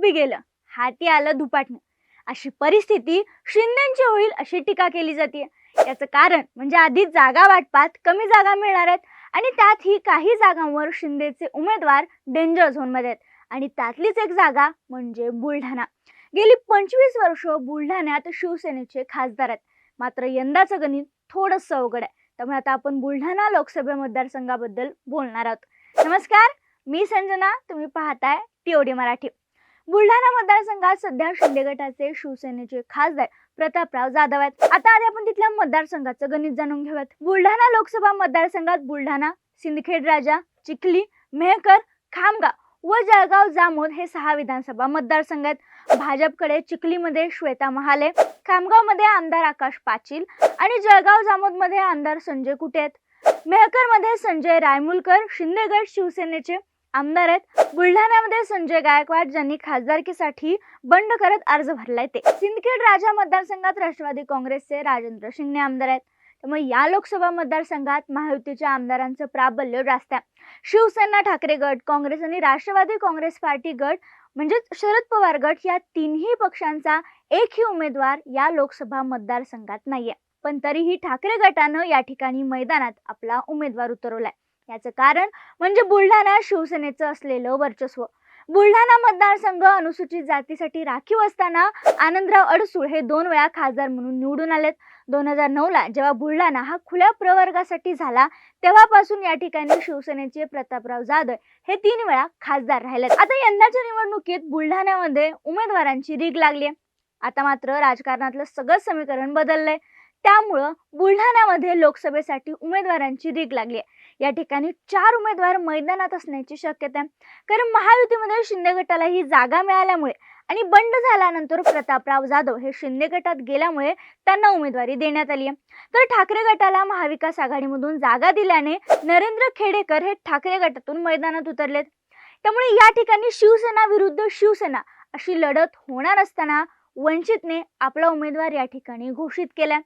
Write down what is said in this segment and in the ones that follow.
बी गेलं. हाती आलं दुपाटणं. अशी परिस्थिती शिंदेची होईल अशी टीका केली जाते याचं कारण म्हणजे आधी जागा वाटपात कमी जागा मिळणार आहेत आणि त्यात ही काही जागांवर शिंदेचे उमेदवार डेंजर झोनमध्ये आहेत. आणि त्यातलीच एक जागा म्हणजे बुलढाणा. गेली पंचवीस वर्ष बुलढाण्यात शिवसेनेचे खासदार आहेत. मात्र यंदाचं गणित थोडंसं अवघड आहे. त्यामुळे आता आपण बुलढाणा लोकसभा मतदारसंघाबद्दल बोलणार आहोत. नमस्कार मी संजना. तुम्ही पाहताय टीओडी मराठी. बुलढाणा मतदारसंघात सध्या शिंदे गटाचे शिवसेनेचे खासदार प्रतापराव जाधव आहेत. आता आधी आपण तिथल्या मतदारसंघाचं गणित जाणून घेऊयात. बुलढाणा लोकसभा मतदारसंघात बुलढाणा सिंदखेड राजा चिखली मेहकर खामगाव व जळगाव जामोद हे सहा विधानसभा मतदारसंघ आहेत. भाजपकडे चिखलीमध्ये श्वेता महाले खामगावमध्ये आमदार आकाश पाटील आणि जळगाव जामोदमध्ये आमदार संजय कुटे आहेत. मेहकरमध्ये संजय रायमुलकर शिंदेगड शिवसेनेचे आमदार आहेत. बुलढाण्यामध्ये संजय गायकवाड ज्यांनी खासदारकीसाठी बंड करत अर्ज भरलाय ते. सिंदखेड राजा मतदारसंघात राष्ट्रवादी काँग्रेसचे राजेंद्र शिंगणे आमदार आहेत. त्यामुळे या लोकसभा मतदारसंघात महायुतीच्या आमदारांचं प्राबल्य जास्त आहे. शिवसेना ठाकरे गट काँग्रेस आणि राष्ट्रवादी काँग्रेस पार्टी गट म्हणजेच शरद पवार गट या तिन्ही पक्षांचा एकही उमेदवार या लोकसभा मतदारसंघात नाहीये. पण तरीही ठाकरे गटानं या ठिकाणी मैदानात आपला उमेदवार उतरवलाय. याचं कारण म्हणजे बुलढाणा शिवसेनेचं असलेलं वर्चस्व. बुलढाणा मतदारसंघ अनुसूचित जातीसाठी राखीव असताना आनंदराव अडसूळ हे दोन वेळा खासदार म्हणून निवडून आलेत. दोन हजार नऊला जेव्हा बुलढाणा हा खुल्या प्रवर्गासाठी झाला तेव्हापासून या ठिकाणी शिवसेनेचे प्रतापराव जाधव हे तीन वेळा खासदार राहिलेत. आता यंदाच्या निवडणुकीत बुलढाण्यामध्ये उमेदवारांची रीग लागली आता मात्र राजकारणातलं सगळं समीकरण बदललंय. त्यामुळं बुलढाण्यामध्ये लोकसभेसाठी उमेदवारांची रीग लागली आहे. या ठिकाणी चार उमेदवार मैदानात असण्याची शक्यता आहे. कारण महायुतीमध्ये शिंदे गटाला ही जागा मिळाल्यामुळे आणि बंड झाल्यानंतर प्रतापराव जाधव हे शिंदे गटात गेल्यामुळे त्यांना उमेदवारी देण्यात आली आहे. तर ठाकरे गटाला महाविकास आघाडीमधून जागा दिल्याने नरेंद्र खेडेकर हे ठाकरे गटातून मैदानात उतरलेत. त्यामुळे या ठिकाणी शिवसेना विरुद्ध शिवसेना अशी लढत होणार असताना वंचितने आपला उमेदवार या ठिकाणी घोषित केलाय.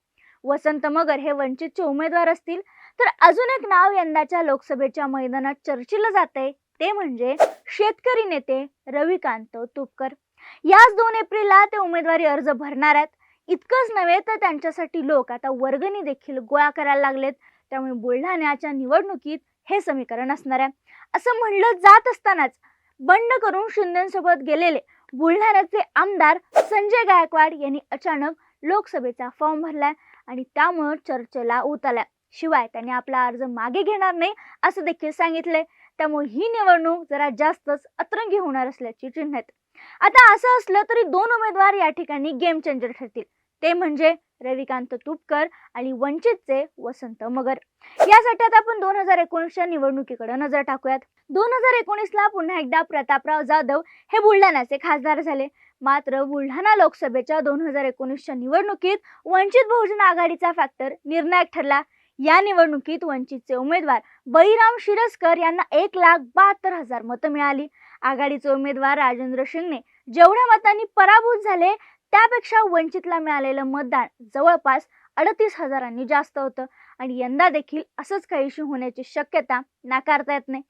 वसंत मगर हे वंचितचे उमेदवार असतील. तर अजून एक नाव यंदाच्या लोकसभेच्या मैदानात चर्चिलं जात आहे ते म्हणजे शेतकरी नेते रविकांत तुपकर. याच दोन एप्रिलला ते उमेदवारी अर्ज भरणार आहेत. इतकंच नव्हे तर त्यांच्यासाठी लोक आता वर्गणी देखील गोळा करायला लागलेत. त्यामुळे बुलढाण्याच्या निवडणुकीत हे समीकरण असणार आहे. असं म्हणलं जात असतानाच बंड करून शिंदेसोबत गेलेले बुलढाण्याचे आमदार संजय गायकवाड यांनी अचानक लोकसभेचा फॉर्म भरलाय. आणि त्यामुळं चर्चेला उतरलाय. शिवाय त्यांनी आपला अर्ज मागे घेणार नाही असं देखील सांगितलंय. त्यामुळे ही निवडणूक जरा जास्तच अतरंगी होणार असल्याची चिन्ह आहेत. आता असं असलं तरी दोन उमेदवार या ठिकाणी गेम चेंजर ठरतील. ते म्हणजे रविकांत तुपकर आणि वंचितचे वसंत मगर. यासाठी आता आपण दोन हजार एकोणीसच्या निवडणुकीकडे नजर टाकूयात. दोन हजार एकोणीसला पुन्हा एकदा प्रतापराव जाधव हे बुलढाण्याचे खासदार झाले. मात्र बुलढाणा लोकसभेच्या दोन हजार एकोणीसच्या निवडणुकीत वंचित बहुजन आघाडीचा फॅक्टर निर्णायक ठरला. या निवडणुकीत वंचितचे उमेदवार बळीराम शिरस्कर यांना एक लाख बहात्तर हजार मतं मिळाली. आघाडीचे उमेदवार राजेंद्र शिंगणे जेवढ्या मतांनी पराभूत झाले त्यापेक्षा वंचितला मिळालेलं मतदान जवळपास अडतीस हजारांनी जास्त होतं. आणि यंदा देखील असंच काहीशी होण्याची शक्यता नाकारता येत नाही.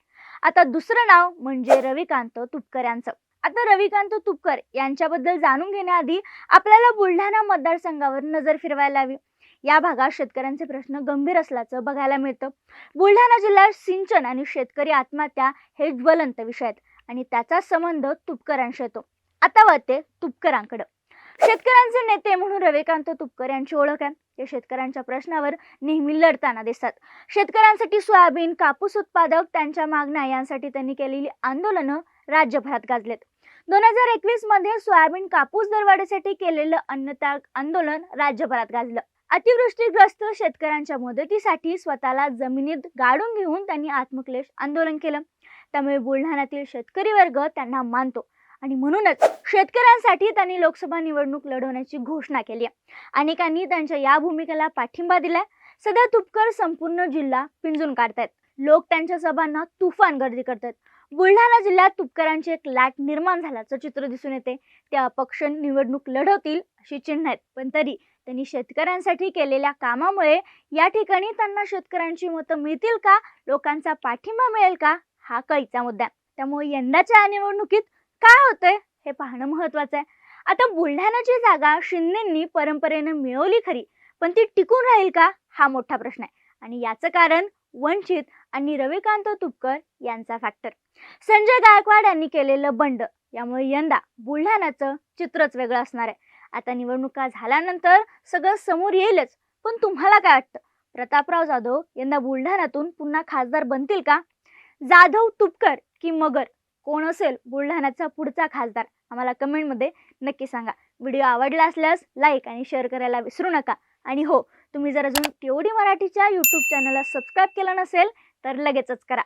आता दुसरं नाव म्हणजे रविकांत तुपकर यांचं. आता रविकांत तुपकर यांच्याबद्दल जाणून घेण्याआधी आपल्याला बुलढाणा मतदारसंघावर नजर फिरवायला हवी. या भागात शेतकऱ्यांचे प्रश्न गंभीर असल्याचं बघायला मिळतं. बुलढाणा जिल्ह्यात सिंचन आणि शेतकरी आत्महत्या हे ज्वलंत विषय आहेत आणि त्याचा संबंध तुपकरांशी येतो. आता वळते तुपकरांकडे. शेतकऱ्यांचे नेते म्हणून रविकांत तुपकर यांची ओळख आहे. ते शेतकऱ्यांच्या प्रश्नावर नेहमी लढताना दिसतात. शेतकऱ्यांसाठी सोयाबीन कापूस उत्पादक त्यांच्या मागण्या यांसाठी त्यांनी केलेली आंदोलनं राज्यभरात गाजलेत. दोन हजार एकवीसमध्ये सोयाबीन कापूस दरवाढीसाठी केलेलं अन्नत्याग आंदोलन राज्यभरात गाजलं. अतिवृष्टीग्रस्त शेतकऱ्यांच्या मदतीसाठी स्वतःला जमिनीत गाडून घेऊन त्यांनी आत्मक्लेश आंदोलन केलं. त्यामुळे बुलढाण्यातील शेतकरी वर्ग त्यांना मानतो. आणि म्हणूनच शेतकऱ्यांसाठी त्यांनी लोकसभा निवडणूक लढवण्याची घोषणा केली आहे. अनेकांनी त्यांच्या या भूमिकेला पाठिंबा दिलाय. सध्या तुपकर संपूर्ण जिल्हा पिंजून काढतायत. लोक त्यांच्या सभांना तुफान गर्दी करतात बुलढाणा जिल्ह्यात तुपकरांची एक लाट निर्माण झाल्याचं चित्र दिसून येते. त्या अपक्ष निवडणूक लढवतील अशी चिन्ह आहेत. पण तरी त्यांनी शेतकऱ्यांसाठी केलेल्या कामामुळे या ठिकाणी त्यांना शेतकऱ्यांची मतं मिळतील का? लोकांचा पाठिंबा मिळेल का? हा कळीचा मुद्दा. त्यामुळे यंदाच्या या निवडणुकीत काय होतंय हे पाहणं महत्वाचं आहे. आता बुलढाण्याची जागा शिंदेंनी परंपरेनं मिळवली खरी पण ती टिकून राहील का? हा मोठा प्रश्न आहे. आणि याचं कारण वंचित आणि रविकांत तुपकर यांचा फॅक्टर संजय गायकवाड यांनी केलेलं बंड यामुळे यंदा बुलढाण्याचं चित्रच वेगळं असणार आहे. आता निवडणुका झाल्यानंतर सगळं समोर येईलच. पण तुम्हाला काय वाटतं? प्रतापराव जाधव यंदा बुलढाण्यातून पुन्हा खासदार बनतील का? जाधव तुपकर की मगर? कोण असेल बुलढाण्याचा पुढचा खासदार? आम्हाला कमेंटमध्ये नक्की सांगा. व्हिडिओ आवडला असल्यास लाईक आणि शेअर करायला विसरू नका. आणि हो तुम्ही जर अजून टीओडी मराठीच्या यूट्यूब चॅनलला सबस्क्राईब केलं नसेल तर लगेचच करा.